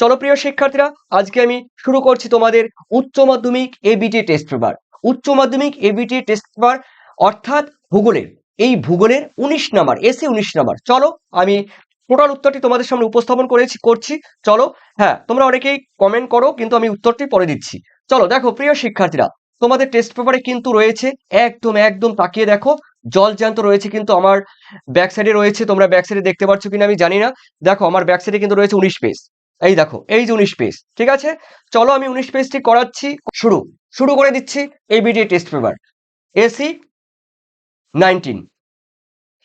চলো প্রিয় শিক্ষার্থীরা, আজকে আমি শুরু করছি তোমাদের উচ্চ মাধ্যমিক এবিটি টেস্ট পেপার উচ্চ মাধ্যমিক এবিটি টেস্ট পেপার অর্থাৎ ভূগোলের। এই ভূগোলের উনিশ নাম্বার এসে উনিশ নাম্বার। চলো আমি টোটাল উত্তরটি তোমাদের সামনে উপস্থাপন করেছি, করছি। চলো হ্যাঁ তোমরা অনেকেই কমেন্ট করো, কিন্তু আমি উত্তরটি পরে দিচ্ছি। চলো, দেখো, প্রিয় শিক্ষার্থীরা, তোমাদের টেস্ট পেপারে কিন্তু রয়েছে, একদম একদম তাকিয়ে দেখো। জল জ্যান্ত রয়েছে কিন্তু আমার ব্যাক সাইডে রয়েছে, তোমরা ব্যাক সাইডে দেখতে পাচ্ছ কিনা আমি জানি না। দেখো, আমার ব্যাক সাইডে কিন্তু রয়েছে উনিশ পেজ এই দেখো, এই যে উনিশ পেজ, ঠিক আছে? চলো আমি উনিশ পেজটি করাচ্ছি, শুরু শুরু করে দিচ্ছি ABD test paper AC nineteen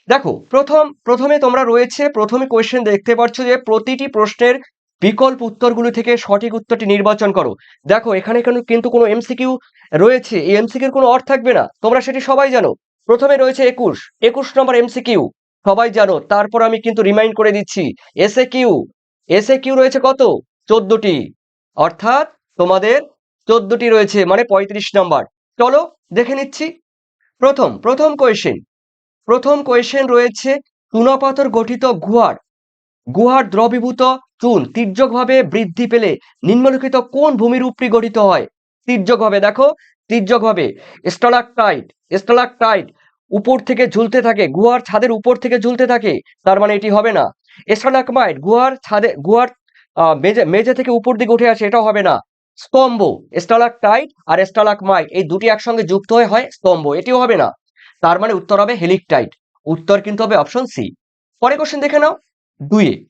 দেখো, প্রথম, প্রথমে তোমরা রয়েছে, প্রথমে কোয়েশ্চেন দেখতে পাচ্ছ যে প্রতিটি প্রশ্নের বিকল্প উত্তরগুলো থেকে সঠিক উত্তরটি নির্বাচন করো। দেখো, এখানে কিন্তু- কিন্তু কোনো এমসিকিউ রয়েছে, এই এমসিকিউর কোনো অর্থ থাকবে না, তোমরা সেটি সবাই জানো। প্রথমে রয়েছে একুশ একুশ নম্বর এমসিকিউ সবাই জানো, তারপর আমি কিন্তু রিমাইন্ড করে দিচ্ছি এসএ কিউ এসএ কিউ রয়েছে কত? চোদ্দটি। অর্থাৎ তোমাদের চোদ্দটি রয়েছে মানে পঁয়ত্রিশ নাম্বার। চলো দেখে নিচ্ছি। প্রথম প্রথম কোয়েশ্চেন প্রথম কোয়েশ্চেন রয়েছে, চুনাপাথর গঠিত গুহার। গুহার দ্রবীভূত চুন তির্যকভাবে বৃদ্ধি পেলে নিম্নলিখিত কোন ভূমিরূপটি গঠিত হয়? তির্যকভাবে, দেখো, তির্যকভাবে। স্টালাকটাইট স্টালাকটাইট উপর থেকে ঝুলতে থাকে, গুহার ছাদের উপর থেকে ঝুলতে থাকে, তার মানে এটি হবে না। স্টালাকমাইট গুহার ছাদে, গুহার মেঝে মেঝে থেকে উপর দিকে উঠে আসে এটা হবে না। স্তম্ভ স্টালাকটাইট আর স্টালাকমাইট এই দুটি একসঙ্গে যুক্ত হয়ে হয় স্তম্ভ, এটিও হবে না। তার মানে উত্তর হবে হেলিকটাইট, উত্তর কিন্তু হবে অপশন সি। পরে কোশ্চেন দেখে নাও। দুইয়ে,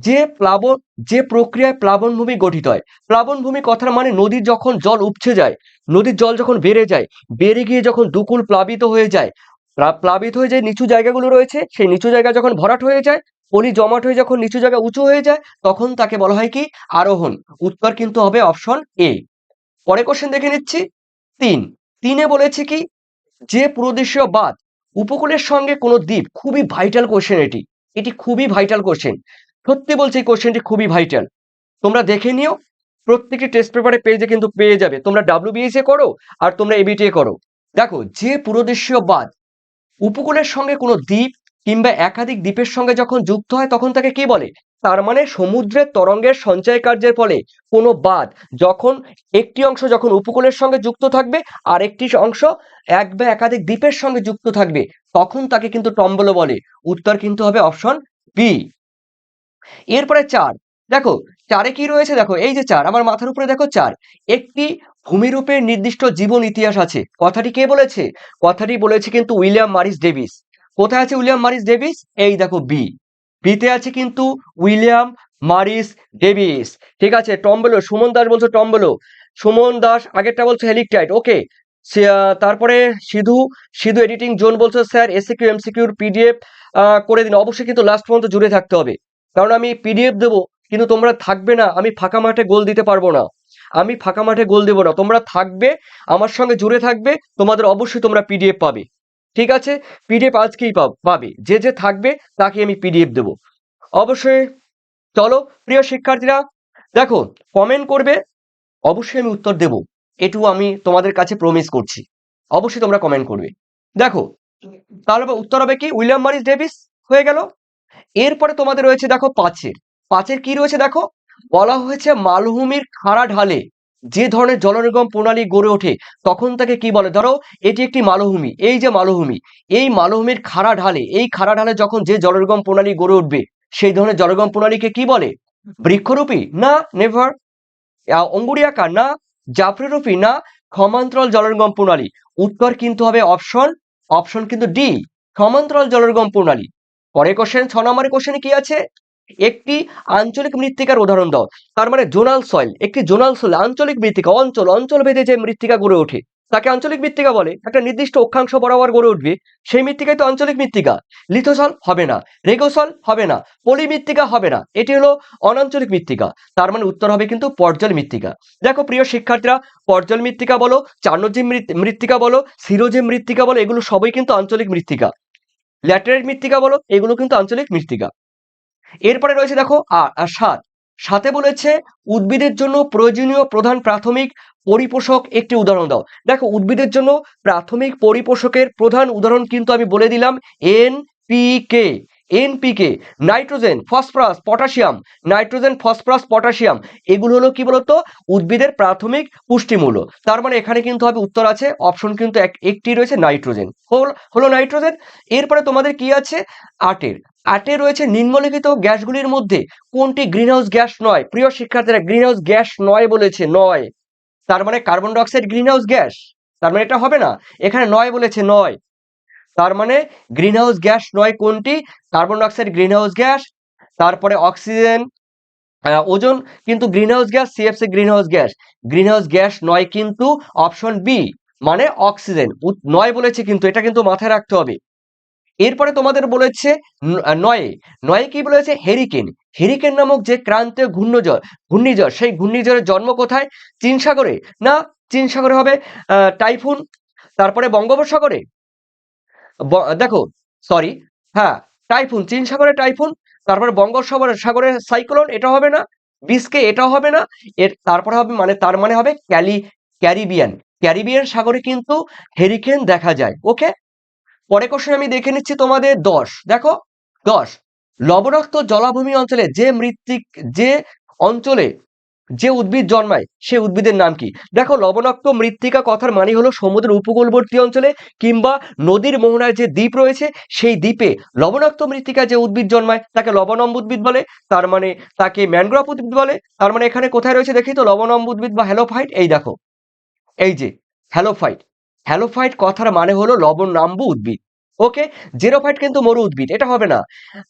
যে প্লাবন, যে প্রক্রিয়ায় প্লাবনভূমি গঠিত হয় প্লাবনভূমি কথার মানে নদীর যখন জল উপচে যায়, নদীর জল যখন বেড়ে যায়, বেড়ে গিয়ে যখন দুকুল প্লাবিত হয়ে যায়, প্লা- প্লাবিত হয়ে যে নিচু জায়গাগুলো রয়েছে, সেই নিচু জায়গা যখন ভরাট হয়ে যায় পলি জমাট হয়ে যখন নিচু জায়গায় উঁচু হয়ে যায়, তখন তাকে বলা হয় কি? আরোহণ। উত্তর কিন্তু হবে অপশন এ। পরে কোশ্চেন দেখে নিচ্ছি। তিন। তিনে বলেছে কি? যে পুরোদেশীয় বাদ উপকূলের সঙ্গে কোনো দ্বীপ খুবই ভাইটাল কোশ্চেন এটি। এটি খুবই ভাইটাল কোশ্চেন সত্যি বলছি, এই কোশ্চেনটি খুবই ভাইটাল তোমরা দেখে নিও। প্রত্যেকটি টেস্ট পেপারে পেজে কিন্তু পেয়ে যাবে। তোমরা ডাব্লিউবিএসএ করো আর তোমরা এবিটিএ করো। দেখো, যে পুরোদেশীয় বাদ উপকূলের সঙ্গে কোনো দ্বীপ কিংবা একাধিক দ্বীপের সঙ্গে যখন যুক্ত হয়, তখন তাকে কি বলে? তার মানে সমুদ্রের তরঙ্গের সঞ্চয় কার্যের ফলে কোনো বাদ যখন একটি অংশ যখন উপকূলের সঙ্গে যুক্ত থাকবে, আর একটি অংশ এক বা একাধিক দ্বীপের সঙ্গে যুক্ত থাকবে, তখন তাকে কিন্তু টম্বল বলে। উত্তর কিন্তু হবে অপশন বি এরপরে চার। দেখো, চারে কি রয়েছে? দেখো, এই যে চার, আমার মাথার উপরে দেখো চার। একটি ভূমিরূপের নির্দিষ্ট জীবন ইতিহাস আছে। কথাটি কে বলেছে? কথাটি বলেছে কিন্তু উইলিয়াম মারিস ডেভিস। কোথায় আছে উইলিয়াম মারিস ডেভিস? এই দেখো বি বিতে আছে কিন্তু উইলিয়াম মারিস ডেভিস। ঠিক আছে টম্বলো সুমন দাস বলছো টম্বলো সুমন দাস, আগেরটা বলছো হেলিকটাইট ওকে তারপরে সিধু সিধু এডিটিং জোন বলছো, স্যার এসিকিউ এমসিকিউর পিডিএফ করে দিন। অবশ্যই কিন্তু লাস্ট পর্যন্ত জুড়ে থাকতে হবে। কারণ আমি পিডিএফ দেবো, কিন্তু তোমরা থাকবে না। আমি ফাঁকা মাঠে গোল দিতে পারব না। আমি ফাঁকা মাঠে গোল দেবো না। তোমরা থাকবে, আমার সঙ্গে জুড়ে থাকবে। তোমাদের অবশ্যই তোমরা পিডিএফ পাবে। ঠিক আছে? পিডিএফ আজকেই পাব- যে যে থাকবে তাকে আমি পিডিএফ দেবো। অবশ্যই চলো, প্রিয় শিক্ষার্থীরা, দেখো কমেন্ট করবে, অবশ্যই আমি উত্তর দেব। এটু আমি তোমাদের কাছে প্রমিস করছি। অবশ্যই তোমরা কমেন্ট করবে। দেখো তাহলে উত্তর হবে কি? উইলিয়াম মারিস ডেভিস হয়ে গেল। এরপরে তোমাদের রয়েছে, দেখো, পাঁচের। পাঁচের কি রয়েছে, দেখো? বলা হয়েছে, মালভূমির খাড়া ঢালে যে ধরনের জলনির্গম প্রণালী গড়ে ওঠে, তখন তাকে কি বলে? ধরো, এটি একটি মালভূমি। এই যে মালভূমি, এই মালভূমির খাড়া ঢালে, এই খাড়া ঢালে যখন যে জলনির্গম প্রণালী গড়ে উঠবে, সেই ধরনের জলনির্গম প্রণালীকে কি বলে? বৃক্ষরূপী না নেভার অঙ্গুরিয়াকার না জাফরিরূপী না ক্ষমান্তরাল জলনির্গম প্রণালী। উত্তর কিন্তু হবে অপশন অপশন কিন্তু ডি সমান্তরাল জলনির্গম প্রণালী। পরে কোশ্চেন ছ নম্বরের কোশ্চেনে কি আছে? একটি আঞ্চলিক মৃত্তিকার উদাহরণ দাও। তার মানে জোনাল সয়েল, একটি জোনাল সয়েল, আঞ্চলিক মৃত্তিকা, অঞ্চল অঞ্চল ভেদে যে মৃত্তিকা গড়ে ওঠে, তাকে আঞ্চলিক মৃত্তিকা বলে। একটা নির্দিষ্ট অক্ষাংশ বরাবর গড়ে উঠবে, সেই মৃত্তিকাই তো আঞ্চলিক মৃত্তিকা। লিথোসল হবে না, রেগোসল হবে না পলি মৃত্তিকা হবে না, এটি হলো অনাঞ্চলিক মৃত্তিকা। তার মানে উত্তর হবে কিন্তু পর্জল মৃত্তিকা। দেখো প্রিয় শিক্ষার্থীরা, পর্জল মৃত্তিকা বলো চার্নজিম মৃত্তিকা বলো সিরোজিম মৃত্তিকা বলো, এগুলো সবই কিন্তু আঞ্চলিক মৃত্তিকা। ল্যাটেরাইট মৃত্তিকা বলো, এগুলো কিন্তু আঞ্চলিক মৃত্তিকা। এরপরে রয়েছে দেখো আর সাত। সাথে বলেছে, উদ্ভিদের জন্য প্রয়োজনীয় প্রধান প্রাথমিক পরিপোষক একটি উদাহরণ দাও। দেখো, উদ্ভিদের জন্য প্রাথমিক পরিপোষকের প্রধান উদাহরণ কিন্তু আমি বলে দিলাম N P K NPK nitrogen phosphorus potassium nitrogen phosphorus potassium এগুলো হলো কি বলতো? উদ্ভিদের প্রাথমিক পুষ্টিমূল্য। তার মানে এখানে কিন্তু হবে উত্তর আছে অপশন কিন্তু এক- একটি রয়েছে নাইট্রোজেন হল, হলো নাইট্রোজেন এরপরে তোমাদের কি আছে? আটের। আটে রয়েছে নিম্নলিখিত গ্যাসগুলির মধ্যে কোনটি গ্রিনহাউস গ্যাস নয়? প্রিয় শিক্ষার্থীরা গ্রিনহাউস গ্যাস নয় বলেছে, নয়। তার মানে কার্বন ডাইঅক্সাইড গ্রিনহাউস গ্যাস তার মানে এটা হবে না। এখানে নয় বলেছে, নয়। তার মানে গ্রিনহাউস গ্যাস নয় কোনটি? Carbon dioxide green house gas তারপরে অক্সিজেন ওজন কিন্তু greenhouse gas CFC greenhouse gas greenhouse gas নয় কিন্তু অপশন বি মানে অক্সিজেন নয় বলেছে কিন্তু, এটা কিন্তু মাথায় রাখতে হবে। এরপরে তোমাদের বলেছে নয়ে। নয়ে কি বলেছে? হেরিকেন হেরিকেন নামক যে ক্রান্তীয় ঘূর্ণঝড়, ঘূর্ণিঝড়, সেই ঘূর্ণিঝড়ের জন্ম কোথায়? চীন সাগরে। না, চীন সাগরে হবে টাইফুন, তারপরে বঙ্গোপসাগরে। দেখো সরি হ্যাঁ টাইফুন চীন সাগরে টাইফুন তারপরে বঙ্গোপসাগরে সাগরে সাইক্লোন এটা হবে না বিসকে এটা হবে না, এর, তারপরে হবে মানে তার মানে হবে ক্যালি, ক্যারিবিয়ান ক্যারিবিয়ান সাগরে কিন্তু হেরিকেন দেখা যায় ওকে পরে কোশ্চেন আমি দেখে নিচ্ছি তোমাদের দশ, দেখো, দশ, লবণাক্ত জলাভূমি অঞ্চলে যে মৃত্তিক, যে অঞ্চলে যে উদ্ভিদ জন্মায়, সে উদ্ভিদের নাম কি? দেখো, লবণাক্ত মৃত্তিকা কথার মানে হলো সমুদ্রের উপকূলবর্তী অঞ্চলে কিংবা নদীর মোহনায় যে দ্বীপ রয়েছে, সেই দ্বীপে লবণাক্ত মৃত্তিকা যে উদ্ভিদ জন্মায়, তাকে লবণম্ব উদ্ভিদ বলে। তার মানে তাকে ম্যানগ্রোভ উদ্ভিদ বলে। তার মানে এখানে কোথায় রয়েছে দেখি তো, লবণম্ব উদ্ভিদ বা হ্যালোফাইট? এই দেখো। এই যে, হ্যালোফাইট। হ্যালোফাইট কথার মানে হলো লবণ নাম্বু উদ্ভিদ। ওকে জেরোফাইট কিন্তু মরু উদ্ভিদ, এটা হবে না।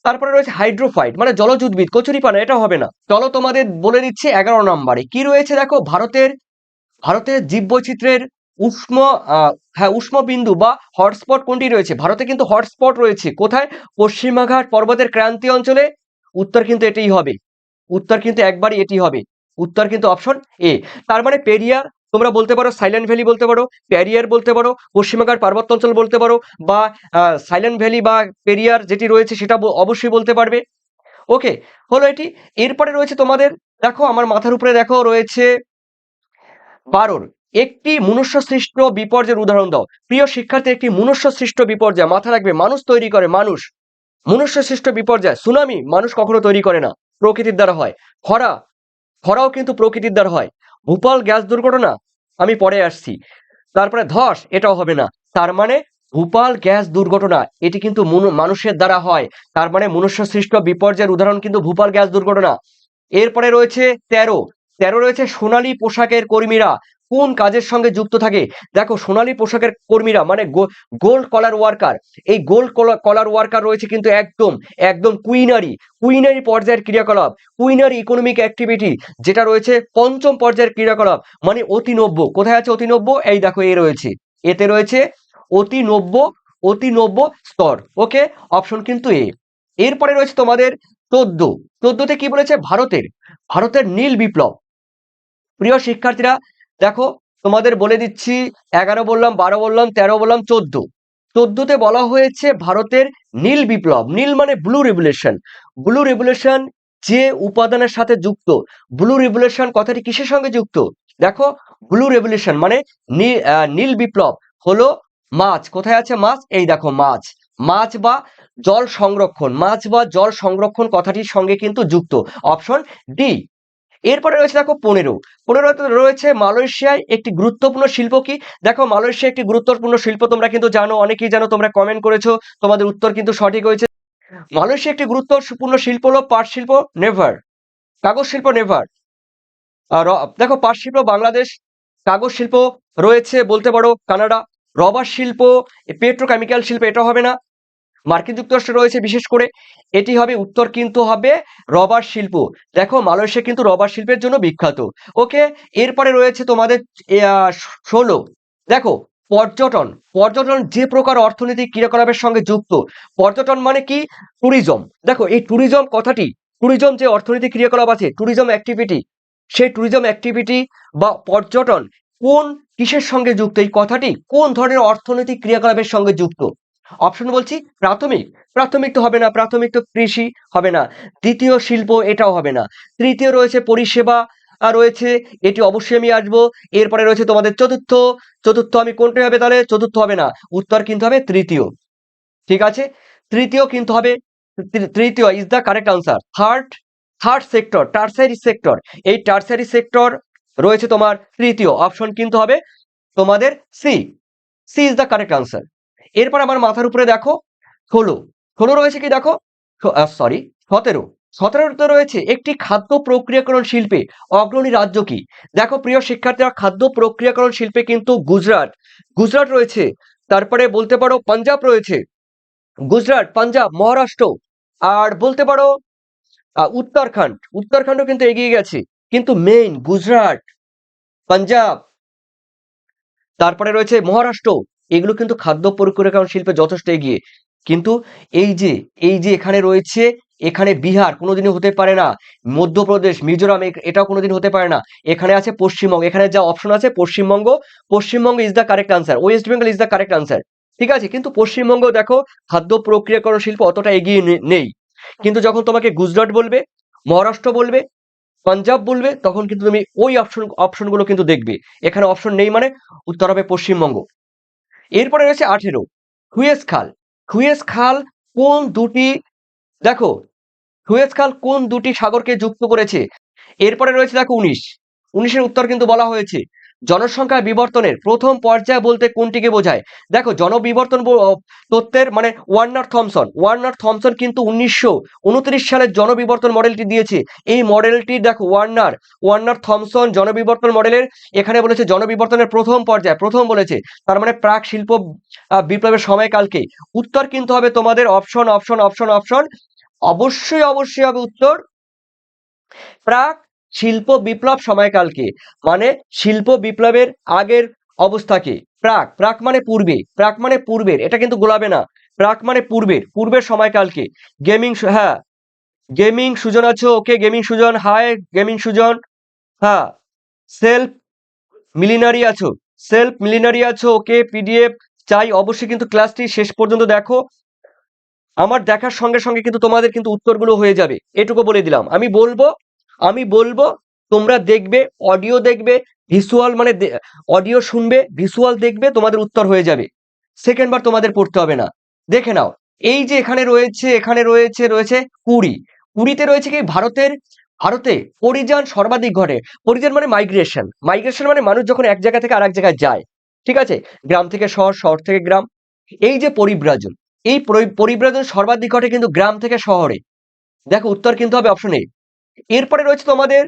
তারপরে রয়েছে হাইড্রোফাইট মানে জলজ উদ্ভিদ, কচুরিপানা, এটা হবে না। চলো তোমাদের বলে দিচ্ছে এগারো নম্বরে। কি রয়েছে দেখো? ভারতের ভারতের জীববৈচিত্র্যের উষ্ণ হ্যাঁ উষ্ণ বিন্দু বা হটস্পট কোনটি রয়েছে? ভারতে কিন্তু হটস্পট রয়েছে। কোথায়? পশ্চিমাঘাট পর্বতের ক্রান্তি অঞ্চলে। উত্তর কিন্তু এটাই হবে। উত্তর কিন্তু একবারই এটি হবে। উত্তর কিন্তু অপশন এ তার মানে পেরিয়ার তোমরা বলতে পারো সাইলেন্ট ভ্যালি বলতে পারো প্যারিয়ার বলতে পারো, পশ্চিমবঙ্গের পার্বত্য অঞ্চল বলতে পারো, বা সাইলেন্ট ভ্যালি বা পেরিয়ার যেটি রয়েছে সেটা অবশ্যই বলতে পারবে। ওকে হলো এটি। এরপরে রয়েছে তোমাদের, দেখো আমার মাথার উপরে দেখো রয়েছে বারোর একটি মনুষ্য সৃষ্ট বিপর্যয়ের উদাহরণ দাও। প্রিয় শিক্ষার্থী, একটি মনুষ্য সৃষ্ট বিপর্যয় মাথা রাখবে, মানুষ তৈরি করে, মানুষ। মনুষ্য সৃষ্ট বিপর্যয়, সুনামি, মানুষ কখনো তৈরি করে না, প্রকৃতির দ্বারা হয়। খরা, খরাও কিন্তু প্রকৃতির দ্বারা হয়। ভূপাল গ্যাস দুর্ঘটনা, আমি পরে আসছি। তারপরে ধস, এটাও হবে না। তার মানে ভূপাল গ্যাস দুর্ঘটনা, এটি কিন্তু মনু- মানুষের দ্বারা হয়। তার মানে মনুষ্য সৃষ্ট বিপর্যয়ের উদাহরণ কিন্তু ভূপাল গ্যাস দুর্ঘটনা। এরপরে রয়েছে তেরো। তেরো রয়েছে সোনালী পোশাকের কর্মীরা। কোন কাজের সঙ্গে যুক্ত থাকে? দেখো, সোনালী পোশাকের কর্মীরা মানে গোল্ড কলার ওয়ার্কার এই গোল্ড কলার ওয়ার্কার রয়েছে কিন্তু একদম একদম কুইনারি কুইনারি পর্যায়ের ক্রিয়াকলাপ, কুইনারি ইকোনমিক অ্যাক্টিভিটি যেটা রয়েছে পঞ্চম পর্যায়ের ক্রিয়াকলাপ মানে অতি নব্য কোথায় আছে অতি নব্য এই দেখো, এ রয়েছে। এতে রয়েছে অতি নব্য অতি নব্য স্তর। ওকে? অপশন কিন্তু এ। এরপরে রয়েছে তোমাদের চোদ্দ। চোদ্দতে কি বলেছে? ভারতের ভারতের নীল বিপ্লব। প্রিয় শিক্ষার্থীরা দেখো, তোমাদের বলে দিচ্ছি, এগারো বললাম, বারো বললাম, তেরো বললাম, চোদ্দ। চোদ্দতে বলা হয়েছে ভারতের নীল বিপ্লব। নীল মানে ব্লু রেভুলেশন ব্লু রেভুলেশন যে উপাদানের সাথে যুক্ত। ব্লু রেভুলেশন কথাটি কিসের সঙ্গে যুক্ত? দেখো ব্লু রেভুলেশন মানে নীল বিপ্লব হলো মাছ। কোথায় আছে মাছ? এই দেখো, মাছ। মাছ বা জল সংরক্ষণ। মাছ বা জল সংরক্ষণ কথাটির সঙ্গে কিন্তু যুক্ত। অপশন ডি এরপরে রয়েছে দেখো পনেরো। পনেরোতে রয়েছে মালয়েশিয়ায় একটি গুরুত্বপূর্ণ শিল্প কি? দেখো মালয়েশিয়া একটি গুরুত্বপূর্ণ শিল্প তোমরা কিন্তু জানো, অনেকেই জানো, তোমরা কমেন্ট করেছ, তোমাদের উত্তর কিন্তু সঠিক হয়েছে। মালয়েশিয়া একটি গুরুত্বপূর্ণ শিল্প হলো পাট শিল্প, নেভার। কাগজ শিল্প, নেভার। আর দেখো পাট শিল্প বাংলাদেশ, কাগজ শিল্প রয়েছে বলতে পারো কানাডা। রবার শিল্প, পেট্রোকেমিক্যাল শিল্প, এটা হবে না। মার্কিন যুক্তরাষ্ট্রে রয়েছে, বিশেষ করে এটি হবে উত্তর কিন্তু হবে রবার শিল্প। দেখো, মালয়েশিয়া কিন্তু রবার শিল্পের জন্য বিখ্যাত। ওকে, এরপরে রয়েছে তোমাদের ষোলো। দেখো, পর্যটন। পর্যটন যে প্রকার অর্থনৈতিক ক্রিয়াকলাপের সঙ্গে যুক্ত। পর্যটন মানে কি? ট্যুরিজম। দেখো, এই ট্যুরিজম কথাটি, ট্যুরিজম যে অর্থনৈতিক ক্রিয়াকলাপ আছে, ট্যুরিজম অ্যাক্টিভিটি, সেই ট্যুরিজম অ্যাক্টিভিটি বা পর্যটন কোন কিসের সঙ্গে যুক্ত? এই কথাটি কোন ধরনের অর্থনৈতিক ক্রিয়াকলাপের সঙ্গে যুক্ত? অপশন বলছি প্রাথমিক। প্রাথমিক তো হবে না, প্রাথমিক তো কৃষি হবে না। দ্বিতীয় শিল্প এটাও হবে না। তৃতীয় রয়েছে পরিষেবা রয়েছে, এটি অবশ্যই আমি আসব। এরপরে রয়েছে তোমাদের চতুর্থ। চতুর্থ আমি কোনটা হবে তাহলে? চতুর্থ হবে না। উত্তর কিন্তু হবে তৃতীয়। ঠিক আছে? তৃতীয় কিন্তু হবে তৃতীয় is the correct answer third third sector tertiary sector এই টার্সারি সেক্টর রয়েছে তোমার তৃতীয়। অপশন কিন্তু হবে তোমাদের C C is the correct answer এরপর আমার মাথার উপরে দেখো ষোলো ষোলো রয়েছে কি দেখো? সরি সতেরো। সতেরোতে রয়েছে একটি খাদ্য প্রক্রিয়াকরণ শিল্পে অগ্রণী রাজ্য কি? দেখো প্রিয় শিক্ষার্থীরা, খাদ্য প্রক্রিয়াকরণ শিল্পে কিন্তু গুজরাট। গুজরাট রয়েছে, তারপরে বলতে পারো পাঞ্জাব রয়েছে। গুজরাট, পাঞ্জাব, মহারাষ্ট্র। আর বলতে পারো উত্তরাখণ্ড। উত্তরাখণ্ডও কিন্তু এগিয়ে গেছে। কিন্তু মেইন গুজরাট, পাঞ্জাব, তারপরে রয়েছে মহারাষ্ট্র। এগুলো কিন্তু খাদ্য প্রক্রিয়াকরণ শিল্পে যথেষ্ট এগিয়ে। কিন্তু এই যে এই যে এখানে রয়েছে, এখানে বিহার কোনোদিনই হতে পারে না, মধ্যপ্রদেশ, মিজোরাম এটাও কোনোদিন হতে পারে না। এখানে আছে পশ্চিমবঙ্গ, এখানে যা অপশন আছে Paschimbanga Paschimbanga is the correct answer West Bengal is the correct answer ঠিক আছে? কিন্তু পশ্চিমবঙ্গ দেখো, খাদ্য প্রক্রিয়াকরণ শিল্প অতটা এগিয়ে নেই। কিন্তু যখন তোমাকে গুজরাট বলবে, মহারাষ্ট্র বলবে, পাঞ্জাব বলবে, তখন কিন্তু তুমি ওই অপশন অপশনগুলো কিন্তু দেখবে। এখানে অপশন নেই মানে উত্তর হবে পশ্চিমবঙ্গ। এরপরে রয়েছে আঠেরো। খুয়েস খাল। খুয়েস খাল কোন দুটি, দেখো খুয়েস খাল কোন দুটি সাগরকে যুক্ত করেছে? এরপরে রয়েছে, দেখো, উনিশ। উনিশের উত্তর কিন্তু বলা হয়েছে। জনসংখ্যা বিবর্তনের প্রথম পর্যায় বলতে কোনটিকে বোঝায়? দেখো, জনবিবর্তন তত্ত্বের মানে ওয়ার্নার থমসন। ওয়ার্নার থমসন কিন্তু উনিশশো উনত্রিশ সালের জনবিবর্তন মডেলটি দিয়েছে। এই মডেলটি দেখো, ওয়ার্নার। ওয়ার্নার থমসন জনবিবর্তন মডেলের এখানে বলেছে জনবিবর্তনের প্রথম পর্যায়। প্রথম বলেছে, তার মানে প্রাক শিল্প বিপ্লবের সময়কালকে উত্তর কিন্তু হবে তোমাদের অপশন অপশন অপশন অপশন। অবশ্যই অবশ্যই হবে উত্তর। প্রাক শিল্প বিপ্লব সময়কালকে মানে শিল্প বিপ্লবের আগের অবস্থাকে প্রাক প্রাক মানে পূর্বে, প্রাক মানে পূর্বের, এটা কিন্তু গোলাবে না। প্রাক মানে পূর্বের পূর্বের সময়কালকে গেমিং হ্যাঁ। গেমিং সুজন আছো, okay gaming Sujan hi gaming Sujan হ্যাঁ। সেলফ মিলিনারি আছো, সেলফ মিলিনারি আছো, ওকে পিডিএফ চাই, অবশ্যই কিন্তু ক্লাসটি শেষ পর্যন্ত দেখো। আমার দেখার সঙ্গে সঙ্গে কিন্তু তোমাদের কিন্তু উত্তরগুলো হয়ে যাবে, এটুকু বলে দিলাম। আমি বলব আমি বলব, তোমরা দেখবে অডিও দেখবে ভিজুয়াল মানে অডিও শুনবে ভিজুয়াল দেখবে, তোমাদের উত্তর হয়ে যাবে। সেকেন্ড বার তোমাদের পড়তে হবে না। দেখে নাও, এই যে এখানে রয়েছে এখানে রয়েছে রয়েছে কুড়ি। কুড়িতে রয়েছে কি? ভারতের, ভারতে পরিযান সর্বাধিক ঘটে। পরিযান মানে মাইগ্রেশন মাইগ্রেশন মানে মানুষ যখন এক জায়গা থেকে আরেক জায়গায় যায়। ঠিক আছে? গ্রাম থেকে শহর শহর থেকে গ্রাম। এই যে পরিব্রাজন, এই পরিব্রাজন সর্বাধিক ঘটে কিন্তু গ্রাম থেকে শহরে। দেখো, উত্তর কিন্তু হবে অপশন এ এরপরে রয়েছে তোমাদের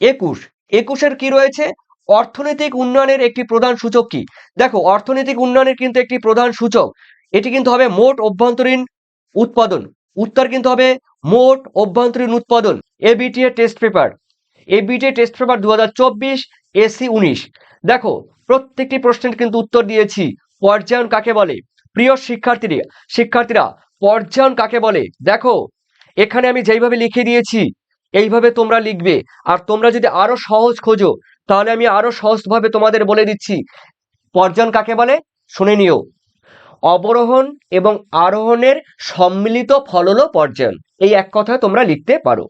একুশ। একুশের কি রয়েছে? অর্থনৈতিক উন্নয়নের একটি প্রধান সূচক কি? দেখো, অর্থনৈতিক উন্নয়নের কিন্তু একটি প্রধান সূচক। এটি কিন্তু হবে মোট অভ্যন্তরীণ উৎপাদন। উত্তর কিন্তু হবে মোট অভ্যন্তরীণ উৎপাদন। A ABTA test paper A ABTA test paper দু হাজার চব্বিশ এসি উনিশ। দেখো, প্রত্যেকটি প্রশ্নের কিন্তু উত্তর দিয়েছি। পর্যায়ন কাকে বলে? প্রিয় শিক্ষার্থীরা শিক্ষার্থীরা, পর্যায়ন কাকে বলে? দেখো, এখানে আমি যেইভাবে লিখে দিয়েছি এইভাবে তোমরা লিখবে। আর তোমরা যদি আরও সহজ খোঁজো, তাহলে আমি আরও সহজভাবে তোমাদের বলে দিচ্ছি। পর্যায়ন কাকে বলে? শুনে নিও। অবরোহণ এবং আরোহণের সম্মিলিত ফল হলো পর্যায়ন এই এক কথায় তোমরা লিখতে পারো।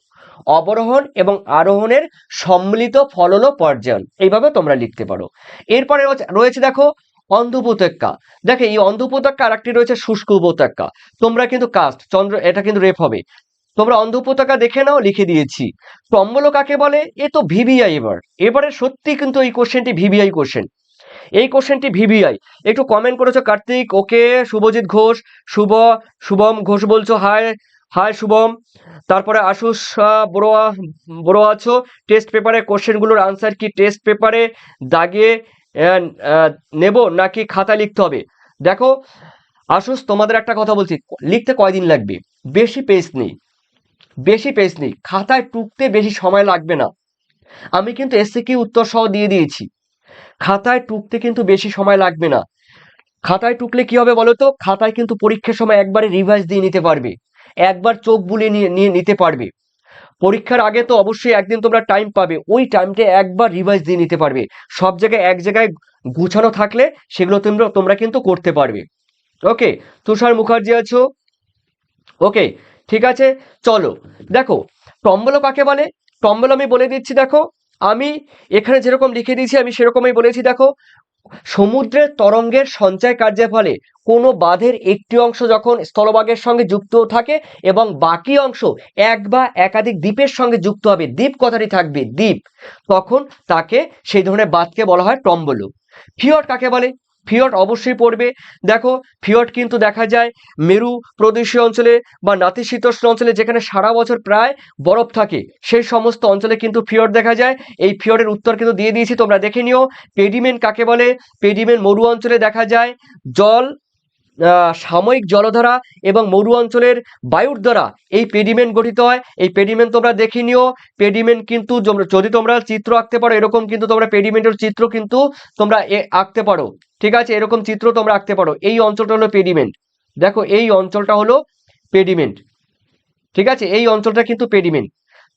অবরোহণ এবং আরোহণের সম্মিলিত ফল হলো পর্যায়ন এইভাবে তোমরা লিখতে পারো। এরপরে রয়েছে- দেখো অন্ধ উপত্যকা দেখো এই অন্ধ উপত্যকা আর একটি রয়েছে শুষ্ক উপত্যকা তোমরা কিন্তু কাস্ট চন্দ্র, এটা কিন্তু রেপ হবে। তোমরা অন্ধ উপত্যকা দেখে নাও, লিখে দিয়েছি। টম্বল কাকে বলে? এ তো ভিভিআই এবার। এবারে সত্যি কিন্তু এই কোশ্চেনটি ভিভিআই কোশ্চেন এই কোশ্চেনটি ভিভিআই। একটু কমেন্ট করেছ কার্তিক, ওকে, শুভজিৎ ঘোষ, শুভ, শুভম ঘোষ বলছো হায় হাই শুভম। তারপরে আশুষ, বড়োয়া বড়ো আছো। টেস্ট পেপারে কোশ্চেনগুলোর আনসার কি টেস্ট পেপারে দাগিয়ে নেব নাকি খাতা লিখতে হবে? দেখো, আশুষ তোমাদের একটা কথা বলছি, লিখতে কয়দিন লাগবে? বেশি পেজ নেই। বেশি পেজ নেই, খাতায় টুকতে বেশি সময় লাগবে না। আমি কিন্তু এসসি কি উত্তর সহ দিয়ে দিয়েছি। খাতায় টুকতে কিন্তু বেশি সময় লাগবে না। খাতায় টুকলে কি হবে বলো তো? খাতায় কিন্তু পরীক্ষার সময় একবারে রিভাইজ দিয়ে নিতে পারবে। একবার চোখ বুলিয়ে নিয়ে নিতে পারবে। পরীক্ষার আগে তো অবশ্যই একদিন তোমরা টাইম পাবে। ওই টাইমটা একবার রিভাইজ দিয়ে নিতে পারবে। সব জায়গায় এক জায়গায় গুছানো থাকলে সেগুলো তোমরা তোমরা কিন্তু করতে পারবে। ওকে তুষার মুখার্জি আছো? ওকে ঠিক আছে? চলো। দেখো, টম্বল কাকে বলে? টম্বল আমি বলে দিচ্ছি, দেখো। আমি এখানে যেরকম লিখে দিয়েছি, আমি সেরকমই বলেছি, দেখো। সমুদ্রের তরঙ্গের সঞ্চয় কার্যের ফলে কোনো বাঁধের একটি অংশ যখন স্থলভাগের সঙ্গে যুক্ত থাকে এবং বাকি অংশ এক বা একাধিক দ্বীপের সঙ্গে যুক্ত হবে, দ্বীপ কথাটি থাকবে, দ্বীপ। তখন তাকে সেই ধরনের বাঁধকে বলা হয় টম্বলু। ফিওর কাকে বলে? ফিয়ট অবশ্যই পড়বে। দেখো, ফিয়ট কিন্তু দেখা যায় মেরু প্রদেশীয় অঞ্চলে বা নাতিশীতোষ্ণ অঞ্চলে যেখানে সারা বছর প্রায় বরফ থাকে, সেই সমস্ত অঞ্চলে কিন্তু ফিয়ট দেখা যায়। এই ফিয়টের উত্তর কিন্তু দিয়ে দিয়েছি, তোমরা দেখে নিও। পেডিমেন্ট কাকে বলে? পেডিমেন্ট মরু অঞ্চলে দেখা যায়। জল সাময়িক জলধারা এবং মরু অঞ্চলের বায়ুর দ্বারা এই পেডিমেন্ট গঠিত হয়। এই পেডিমেন্ট তোমরা দেখে নিও। পেডিমেন্ট কিন্তু যদি তোমরা চিত্র আঁকতে পারো, এরকম কিন্তু তোমরা পেডিমেন্টের চিত্র কিন্তু তোমরা এ- আঁকতে পারো। ঠিক আছে? এরকম চিত্র তোমরা আঁকতে পারো। এই অঞ্চলটা হলো পেডিমেন্ট দেখো, এই অঞ্চলটা হলো পেডিমেন্ট ঠিক আছে? এই অঞ্চলটা কিন্তু পেডিমেন্ট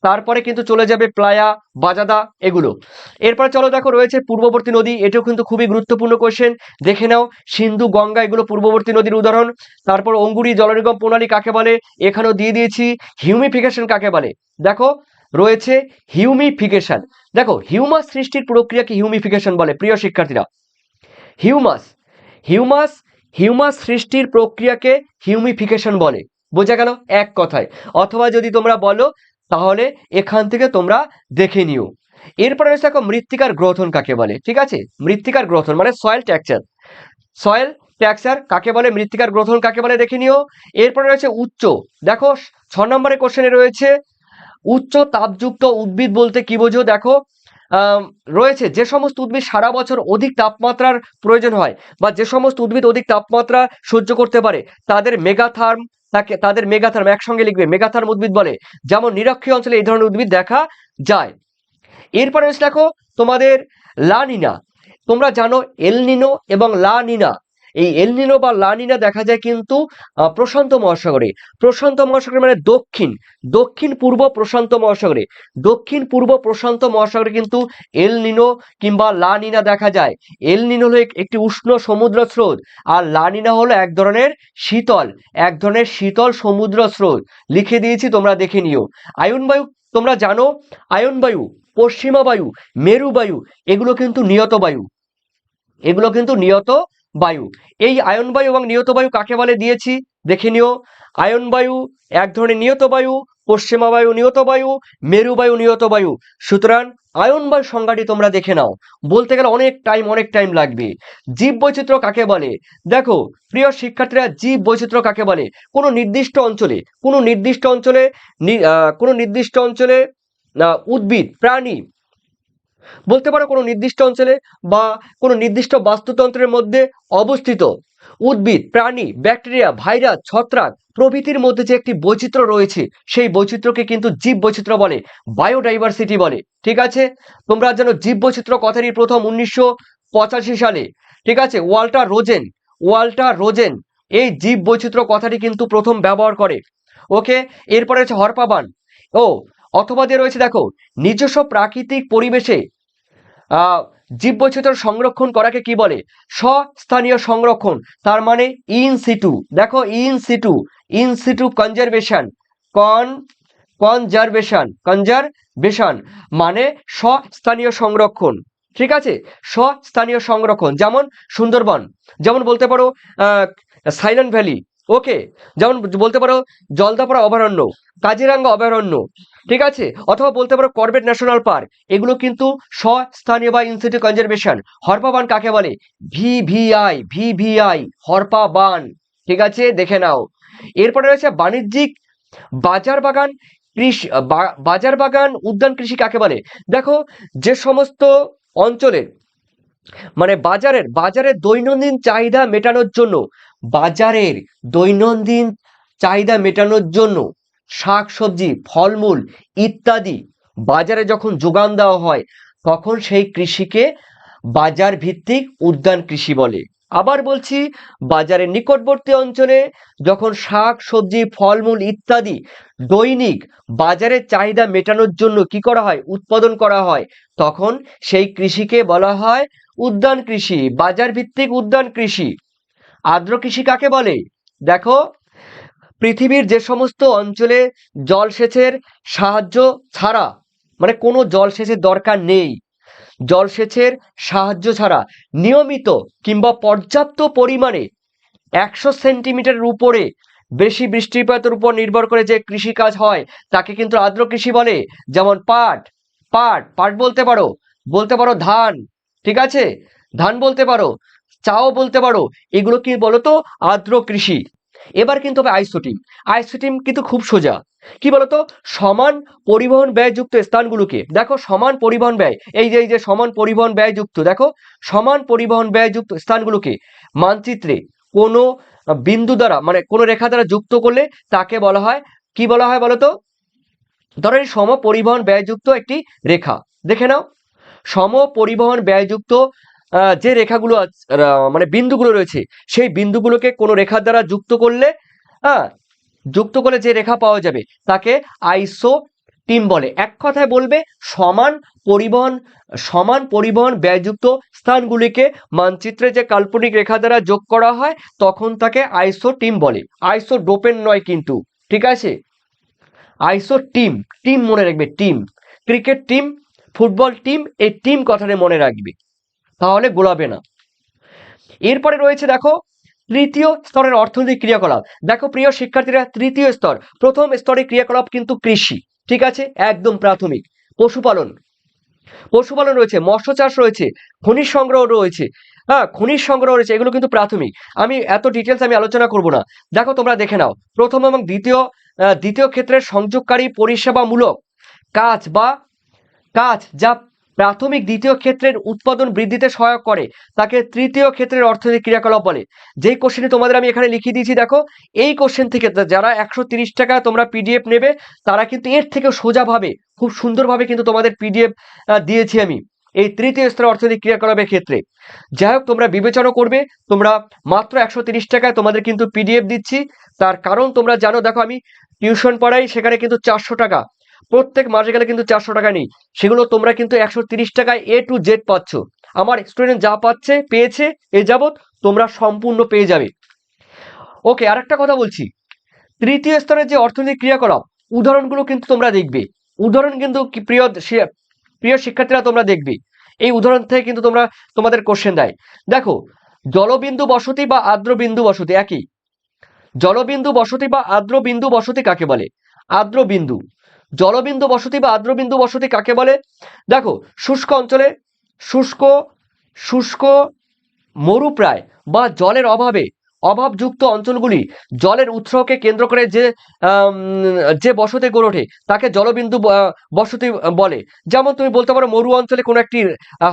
তারপরে কিন্তু চলে যাবে প্লায়া, বাজাদা এগুলো। এরপর চলো দেখো, রয়েছে পূর্ববর্তী নদী। এটাও কিন্তু খুবই গুরুত্বপূর্ণ কোয়েশ্চেন দেখে নাও, সিন্ধু, গঙ্গা এগুলো পূর্ববর্তী নদীর উদাহরণ। তারপর অঙ্গুরি, জলনিগম, প্রণালী কাকে বলে? এখানেও দিয়ে দিয়েছি হিউমিফিকেশন কাকে বলে? দেখো, রয়েছে হিউমিফিকেশন দেখো হিউমাস সৃষ্টির প্রক্রিয়াকে হিউমিফিকেশন বলে, প্রিয় শিক্ষার্থীরা। হিউমাস হিউমাস হিউমাস সৃষ্টির প্রক্রিয়াকে হিউমিফিকেশন বলে। বোঝা গেল এক কথায়। অথবা যদি তোমরা বলো, তাহলে এখান থেকে তোমরা দেখে নিও। এরপরে রয়েছে দেখো মৃত্তিকার গ্রথন কাকে বলে, ঠিক আছে? মৃত্তিকার গ্রথন মানে সয়েল ট্যাক্সার সয়েল ট্যাক্সার কাকে বলে, মৃত্তিকার গ্রথন কাকে বলে দেখে নিও। এরপরে রয়েছে উচ্চ। দেখো, ছ নম্বরের কোশ্চেনে রয়েছে, উচ্চ তাপযুক্ত উদ্ভিদ বলতে কি বোঝো? দেখো রয়েছে। যে সমস্ত উদ্ভিদ সারা বছর অধিক তাপমাত্রার প্রয়োজন হয় বা যে সমস্ত উদ্ভিদ অধিক তাপমাত্রা সহ্য করতে পারে, তাদের মেগাথার্ম, তাকে, তাদের মেগাথার্ম, একসঙ্গে লিখবে, মেগাথার্ম উদ্ভিদ বলে। যেমন নিরক্ষীয় অঞ্চলে এই ধরনের উদ্ভিদ দেখা যায়। এরপরে দেখো তোমাদের লা নিনা। তোমরা জানো এলনিনো এবং লা নিনা। এই এলনিনো বা লানিনা দেখা যায় কিন্তু প্রশান্ত মহাসাগরে। প্রশান্ত মহাসাগরে মানে দক্ষিণ। দক্ষিণ পূর্ব প্রশান্ত মহাসাগরে। দক্ষিণ পূর্ব প্রশান্ত মহাসাগরে কিন্তু এলনিনো কিংবা লা নিনা দেখা যায়। এল নিনো হলো একটি উষ্ণ সমুদ্র স্রোত, আর লানিনা হলো এক ধরনের শীতল, এক ধরনের শীতল সমুদ্র স্রোত। লিখে দিয়েছি, তোমরা দেখে নিও। আয়ন বায়ু, তোমরা জানো, আয়ন বায়ু, পশ্চিমা বায়ু, মেরু বায়ু, এগুলো কিন্তু নিয়ত বায়ু। এগুলো কিন্তু নিয়ত বায়ু। এই আয়ন বায়ু এবং নিয়ত বায়ু কাকে বলে? দিয়েছি। দেখে নিও। আয়ন বায়ু এক ধরনের নিয়ত বায়ু, পশ্চিমা বায়ু নিয়ত বায়ু, মেরু বায়ু নিয়ত বায়ু। সুতরাং আয়ন বায়ু সংজ্ঞাটি তোমরা দেখে নাও। বলতে গেলে অনেক টাইম অনেক টাইম লাগবে। জীব বৈচিত্র্য কাকে বলে? দেখো, প্রিয় শিক্ষার্থীরা, জীব বৈচিত্র্য কাকে বলে? কোনো নির্দিষ্ট অঞ্চলে, কোনো নির্দিষ্ট অঞ্চলে কোনো নির্দিষ্ট অঞ্চলে উদ্ভিদ, প্রাণী বলতে পারো কোনো নির্দিষ্ট অঞ্চলে বা কোনো নির্দিষ্ট বাস্তুতন্ত্রের মধ্যে অবস্থিত। উদ্ভিদ, প্রাণী, ব্যাকটেরিয়া, ভাইরাস, ছত্রাক প্রভৃতির মধ্যে যে একটি বৈচিত্র্য রয়েছে, সেই বৈচিত্র্যকে কিন্তু জীব বৈচিত্র্য বলে, বায়োডাইভার্সিটি বলে। ঠিক আছে? তোমরা যেন জীব বৈচিত্র্য কথাটি প্রথম উনিশশো পঁচাশি সালে। ঠিক আছে? ওয়াল্টার রোজেন ওয়াল্টার রোজেন এই জীব বৈচিত্র্য কথাটি কিন্তু প্রথম ব্যবহার করে। ওকে? এরপরে হচ্ছে হরপাবান। ও, অথবা দিয়ে রয়েছে দেখো, নিজস্ব প্রাকৃতিক পরিবেশে জীববৈচিত্র্য সংরক্ষণ করাকে কি বলে? স্বস্থানীয় সংরক্ষণ। তার মানে ইন সিটু দেখো in situ in situ conservation con conservation conservation মানে স্বস্থানীয় সংরক্ষণ। ঠিক আছে? স্বস্থানীয় সংরক্ষণ। যেমন সুন্দরবন। যেমন বলতে পারো সাইলেন্ট ভ্যালি ওকে যেমন বলতে পারো, জলদাপাড়া অভয়ারণ্য। কাজিরাঙ্গা অভয়ারণ্য। ঠিক আছে? অথবা বলতে পারো করবেট ন্যাশনাল পার্ক এগুলো কিন্তু স্বস্থানীয় বা ইনস্টিটিউট কনজারভেশন হরপাবান কাকে বলে? ভিভিআই ভিভিআই হরপাবান ঠিক আছে? দেখে নাও। এরপরে রয়েছে বাণিজ্যিক বাজার বাগান, কৃষি বাজার বাগান, উদ্যান কৃষি কাকে বলে? দেখো, যে সমস্ত অঞ্চলের মানে বাজারের বাজারের দৈনন্দিন চাহিদা মেটানোর জন্য, বাজারের দৈনন্দিন চাহিদা মেটানোর জন্য শাক, সবজি, ফলমূল ইত্যাদি বাজারে যখন যোগান দেওয়া হয়, তখন সেই কৃষিকে বাজার ভিত্তিক উদ্যান কৃষি বলে। আবার বলছি, বাজারের নিকটবর্তী অঞ্চলে যখন শাক, সবজি, ফলমূল ইত্যাদি দৈনিক বাজারের চাহিদা মেটানোর জন্য কি করা হয়, উৎপাদন করা হয়, তখন সেই কৃষিকে বলা হয় উদ্যান কৃষি বাজার ভিত্তিক উদ্যান কৃষি। আর্দ্র কৃষি কাকে বলে? দেখো পৃথিবীর যে সমস্ত অঞ্চলে জলসেচের সাহায্য ছাড়া মানে কোনো জলসেচের দরকার নেই। জলসেচের সাহায্য ছাড়া নিয়মিত কিংবা পর্যাপ্ত পরিমাণে একশো সেন্টিমিটারের উপরে বেশি বৃষ্টিপাতের উপর নির্ভর করে যে কৃষিকাজ হয়, তাকে কিন্তু আর্দ্র কৃষি বলে। যেমন পাট পাট পাট বলতে পারো বলতে পারো ধান, ঠিক আছে? ধান বলতে পারো, চাও বলতে পারো, এগুলো কি বলতো? আর্দ্র কৃষি। এবার কিন্তু হবে আইসোটিম আইসোটিম কিন্তু খুব সোজা। কি বলতো? সমান পরিবহন ব্যয়যুক্ত স্থানগুলোকে। দেখো, সমান পরিবহন ব্যয়। এই যে এই যে, সমান পরিবহন ব্যয়যুক্ত, দেখো, সমান পরিবহন ব্যয়যুক্ত স্থানগুলোকে মানচিত্রে কোনো বিন্দু দ্বারা মানে কোনো রেখা দ্বারা যুক্ত করলে তাকে বলা হয়, কি বলা হয় বলতো? ধরো সম পরিবহন ব্যয়যুক্ত একটি রেখা। দেখে নাও। সম পরিবহন ব্যয়যুক্ত যে রেখাগুলো মানে বিন্দুগুলো রয়েছে, সেই বিন্দুগুলোকে কোনো রেখার দ্বারা যুক্ত করলে হ্যাঁ যুক্ত করলে যে রেখা পাওয়া যাবে, তাকে আইসো টিম বলে। এক কথায় বলবে, সমান পরিবহন সমান পরিবহন ব্যয়যুক্ত স্থানগুলিকে মানচিত্রে যে কাল্পনিক রেখা দ্বারা যোগ করা হয়, তখন তাকে আইসো টিম বলে। আইসো ডোপেন নয় কিন্তু, ঠিক আছে? আইসো টিম টিম মনে রাখবে, team. Cricket team, football team, এই টিম কথাটা মনে রাখবে। তাহলে গোলাবে না। এরপরে রয়েছে দেখো, তৃতীয় স্তরের অর্থনৈতিক ক্রিয়াকলাপ। দেখো প্রিয় শিক্ষার্থীরা, তৃতীয় স্তর, প্রথম স্তরের ক্রিয়াকলাপ কিন্তু কৃষি, ঠিক আছে? একদম প্রাথমিক। পশুপালন পশুপালন রয়েছে, মৎস্য চাষ রয়েছে, খনিজ সংগ্রহ রয়েছে। হ্যাঁ খনিজ সংগ্রহ রয়েছে, এগুলো কিন্তু প্রাথমিক। আমি এত ডিটেলস আমি আলোচনা করব না। দেখো তোমরা দেখে নাও। প্রথম এবং দ্বিতীয় দ্বিতীয় ক্ষেত্রের সংযোগকারী পরিষেবামূলক কাজ বা কাজ যা প্রাথমিক দ্বিতীয় ক্ষেত্রের উৎপাদন বৃদ্ধিতে সহায়ক করে। তাকে তৃতীয় ক্ষেত্রের অর্থনৈতিক ক্রিয়াকলাপ বলে। যেই কোশ্চেনে তোমাদের আমি এখানে লিখিয়ে দিয়েছি, দেখো, এই কোশ্চেন থেকে যারা একশো টাকা তোমরা পিডিএফ নেবে, তারা কিন্তু এর থেকে সোজাভাবে খুব সুন্দরভাবে কিন্তু তোমাদের পিডিএফ দিয়েছি আমি এই তৃতীয় স্তরের অর্থনৈতিক ক্রিয়াকলাপের ক্ষেত্রে। যাই হোক, তোমরা বিবেচনা করবে, তোমরা মাত্র একশো টাকায় তোমাদের কিন্তু পিডিএফ দিচ্ছি। তার কারণ তোমরা জানো, দেখো, আমি টিউশন পড়াই, সেখানে কিন্তু চারশো টাকা। প্রত্যেক মাসে গেলে কিন্তু চারশো টাকা নেই। সেগুলো তোমরা কিন্তু একশো তিরিশ টাকায় এ টু জেড পাচ্ছ। আমার স্টুডেন্ট যা পাচ্ছে, পেয়েছে, এ যাবৎ তোমরা সম্পূর্ণ পেয়ে যাবে। ওকে আরেকটা কথা বলছি। তৃতীয় স্তরের যে অর্থনৈতিক ক্রিয়াকলাপ, উদাহরণগুলো কিন্তু তোমরা দেখবে। উদাহরণ কিন্তু প্রিয় প্রিয় শিক্ষার্থীরা তোমরা দেখবে। এই উদাহরণ থেকে কিন্তু তোমরা তোমাদের কোশ্চেন দেয়। দেখো, জলবিন্দু বসতি বা আর্দ্র বিন্দু বসতি একই। জলবিন্দু বসতি বা আর্দ্র বিন্দু বসতি কাকে বলে? আর্দ্র বিন্দু জলবিন্দু বসতি বা আর্দ্রবিন্দু বসতি কাকে বলে? দেখো, শুষ্ক অঞ্চলে শুষ্ক শুষ্ক মরুপ্রায় বা জলের অভাবে অভাবযুক্ত অঞ্চলগুলি জলের উৎসকে কেন্দ্র করে যে যে বসতি গড়ে ওঠে, তাকে জলবিন্দু বসতি বলে। যেমন তুমি বলতে পারো মরু অঞ্চলে কোনো একটি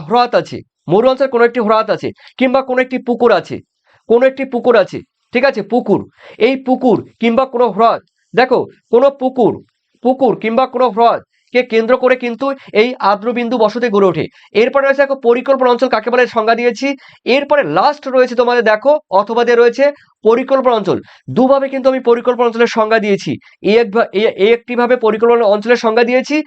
হ্রদ আছে। মরু অঞ্চলে কোনো একটি হ্রদ আছে কিংবা কোনো একটি পুকুর আছে। কোনো একটি পুকুর আছে, ঠিক আছে? পুকুর। এই পুকুর কিংবা কোনো হ্রদ, দেখো, কোনো পুকুর পুকুর কিংবা কোনো হ্রদ কে কেন্দ্র করে কিন্তু এই আর্দ্রবিন্দু বসতি গড়ে ওঠে। এরপরে রয়েছে দেখো পরিকল্পনা অঞ্চল, কাকে বলে সংজ্ঞা দিয়েছি। এরপরে লাস্ট রয়েছে তোমাদের দেখো, অথবা দিয়ে রয়েছে পরিকল্পনা অঞ্চল। দুভাবে কিন্তু আমি পরিকল্পনা অঞ্চলের সংজ্ঞা দিয়েছি। এই এক ভা- এই- এই একটি ভাবে পরিকল্পনা অঞ্চলের সংজ্ঞা দিয়েছি।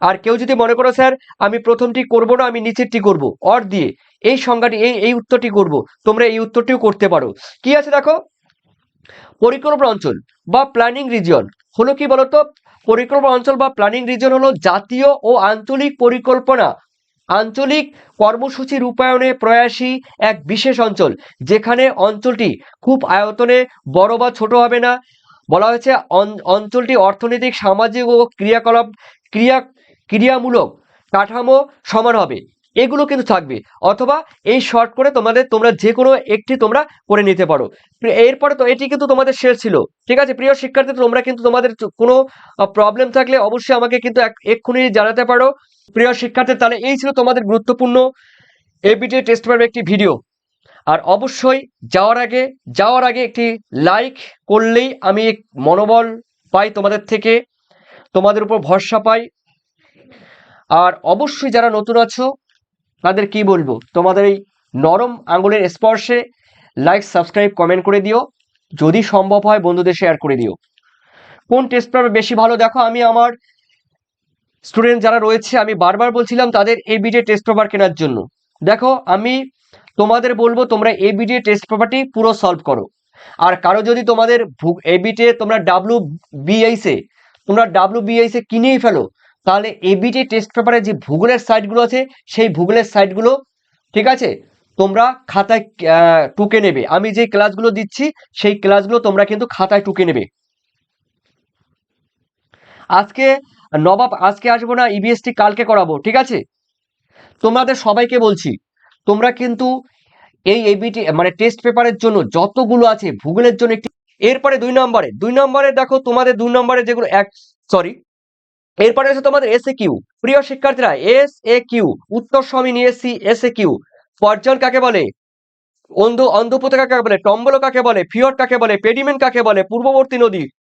আর কেউ যদি মনে করো স্যার, আমি প্রথমটি করব না, আমি নিচেরটি করব। অর দিয়ে এই সংজ্ঞাটি, এই এই উত্তরটি করব। তোমরা এই উত্তরটিও করতে পারো। কি আছে দেখো? পরিকল্পনা অঞ্চল বা প্ল্যানিং রিজিয়ন হলো কি বলতো? পরিকল্পনা অঞ্চল বা প্ল্যানিং রিজন হলো জাতীয় ও আঞ্চলিক পরিকল্পনা। আঞ্চলিক কর্মসূচি রূপায়ণে প্রয়াসী এক বিশেষ অঞ্চল, যেখানে অঞ্চলটি খুব আয়তনে বড় বা ছোট হবে না। বলা হয়েছে অঞ্চলটি অর্থনৈতিক, সামাজিক ও ক্রিয়াকলাপ, ক্রিয়া, ক্রিয়ামূলক কাঠামো সমান হবে। এগুলো কিন্তু থাকবে। অথবা এই শর্ট করে তোমাদের তোমরা যে কোনো একটি তোমরা করে নিতে পারো। এরপরে তো এটি কিন্তু তোমাদের শেষ ছিল। ঠিক আছে? প্রিয় শিক্ষার্থী, তোমরা কিন্তু তোমাদের কোনো প্রবলেম থাকলে অবশ্যই আমাকে কিন্তু এক- এক্ষুনি জানাতে পারো। প্রিয় শিক্ষার্থী, তাহলে এই ছিল তোমাদের গুরুত্বপূর্ণ এবিটি টেস্ট পেপার একটি ভিডিও আর অবশ্যই যাওয়ার আগে যাওয়ার আগে একটি লাইক করলেই আমি মনোবল পাই তোমাদের থেকে, তোমাদের উপর ভরসা পাই। আর অবশ্যই যারা নতুন আছো তাদের কি বলব? তোমাদের এই নরম আঙুলের স্পর্শে লাইক সাবস্ক্রাইব কমেন্ট করে দিও। যদি সম্ভব হয় বন্ধুদের শেয়ার করে দিও। কোন টেস্ট পেপার বেশি ভালো? দেখো, আমি আমার স্টুডেন্ট যারা রয়েছে, আমি বারবার বলছিলাম তাদের এবিডে টেস্ট পেপার কেনার জন্য। দেখো, আমি তোমাদের বলব, তোমরা এবিডে টেস্ট পেপারটি পুরো সলভ করো। আর কারও যদি তোমাদের এবিটে তোমরা ডাব্লু বিআইসে তোমরা ডাব্লু বিআইসে কিনেই ফেলো তাহলে এবিটি টেস্ট পেপারে যে ভূগোলের সাইটগুলো আছে, সেই ভূগোলের সাইটগুলো ঠিক আছে? তোমরা খাতায় টুকে নেবে। আমি যে ক্লাসগুলো দিচ্ছি, সেই ক্লাসগুলো তোমরা কিন্তু খাতায় টুকে নেবে। আজকে নবাব, আজকে আসব না ইবিএসটি কালকে করাবো, ঠিক আছে? তোমাদের সবাইকে বলছি, তোমরা কিন্তু এই এবিটি মানে টেস্ট পেপারের জন্য যতগুলো আছে, ভূগোলের জন্য একটি, এরপরে দুই নম্বরে দুই নম্বরে দেখো তোমাদের দুই নম্বরে যেগুলো এক সরি এরপরে আছে তোমাদের এস কিউ প্রিয় শিক্ষার্থীরা এস এ কিউ উত্তর স্বামী নিয়ে এসছি এস এ কিউ পর্জন কাকে বলে? অন্ধ, অন্ধপোতা কাকে বলে? টম্বল কাকে বলে? ফিয়র কাকে বলে? পেডিমেন্ট কাকে বলে? পূর্ববর্তী নদী